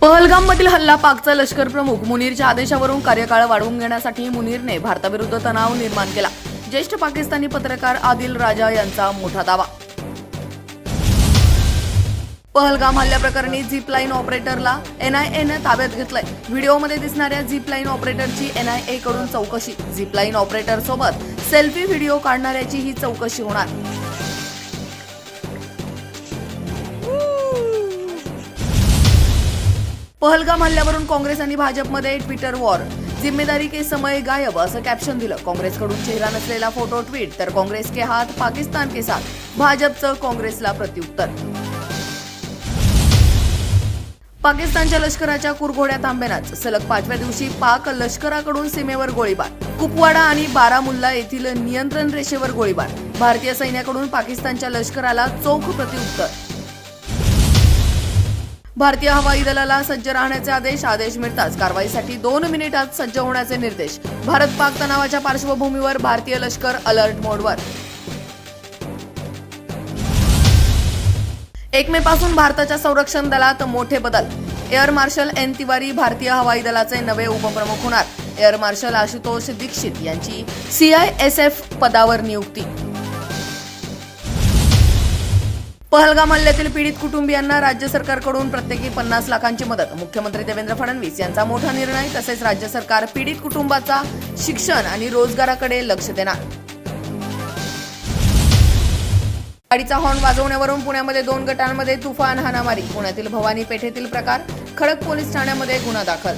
पहलगाममधील हल्ला पाकचा लष्कर प्रमुख मुनीरच्या आदेशावरून कार्यकाळ वाढवून घेण्यासाठी मुनीरने भारताविरुद्ध तणाव निर्माण केला. ज्येष्ठ पाकिस्तानी पत्रकार आदिल राजा यांचा मोठा दावा. पहलगाम हल्ल्याप्रकरणी झीप लाईन ऑपरेटरला एनआयएनं ताब्यात घेतलंय. व्हिडिओमध्ये दिसणाऱ्या झीप लाईन ऑपरेटरची एनआयए कडून चौकशी. झीप लाईन ऑपरेटर सोबत सेल्फी व्हिडिओ काढणाऱ्याची ही चौकशी होणार. पहलगाम हल्ल्यावरून काँग्रेस आणि भाजपमध्ये ट्विटर वॉर जिम्मेदारी के समय गायब असं कॅप्शन दिलं. काँग्रेसकडून चेहरा नसलेला फोटो ट्विट तर काँग्रेस के हात पाकिस्तान के साथ. भाजपचं काँग्रेसला प्रत्युत्तर. पाकिस्तानच्या लष्कराच्या कुरघोड्या तांब्यानाच सलग पाचव्या दिवशी पाक लष्कराकडून सीमेवर गोळीबार. कुपवाडा आणि बारामुल्ला येथील नियंत्रण रेषेवर गोळीबार. भारतीय सैन्याकडून पाकिस्तानच्या लष्कराला चोख प्रत्युत्तर. भारतीय हवाई दलाला सज्ज राहण्याचे आदेश आदेश मिळताच कारवाईसाठी दोन मिनिटात सज्ज होण्याचे निर्देश. भारत पाक तणावाच्या पार्श्वभूमीवर भारतीय लष्कर अलर्ट मोडवर. एक मे पासून भारताच्या संरक्षण दलात मोठे बदल. एअर मार्शल एन तिवारी भारतीय हवाई दलाचे नवे उपप्रमुख होणार. एअर मार्शल आशुतोष दीक्षित यांची सीआयएसएफ पदावर नियुक्ती. पहलगाम हल्ल्यातील पीडित कुटुंबियांना राज्य सरकारकडून प्रत्येकी पन्नास लाखांची मदत. मुख्यमंत्री देवेंद्र फडणवीस यांचा मोठा निर्णय तसेच राज्य सरकार पीडित कुटुंबाचा शिक्षण आणि रोजगाराकडे लक्ष देणार. गाडीचा हॉर्न वाजवण्यावरून पुण्यामध्ये दोन गटांमध्ये तुफान हाणामारी. पुण्यातील भवानी पेठेतील प्रकार खडक पोलीस ठाण्यामध्ये गुन्हा दाखल.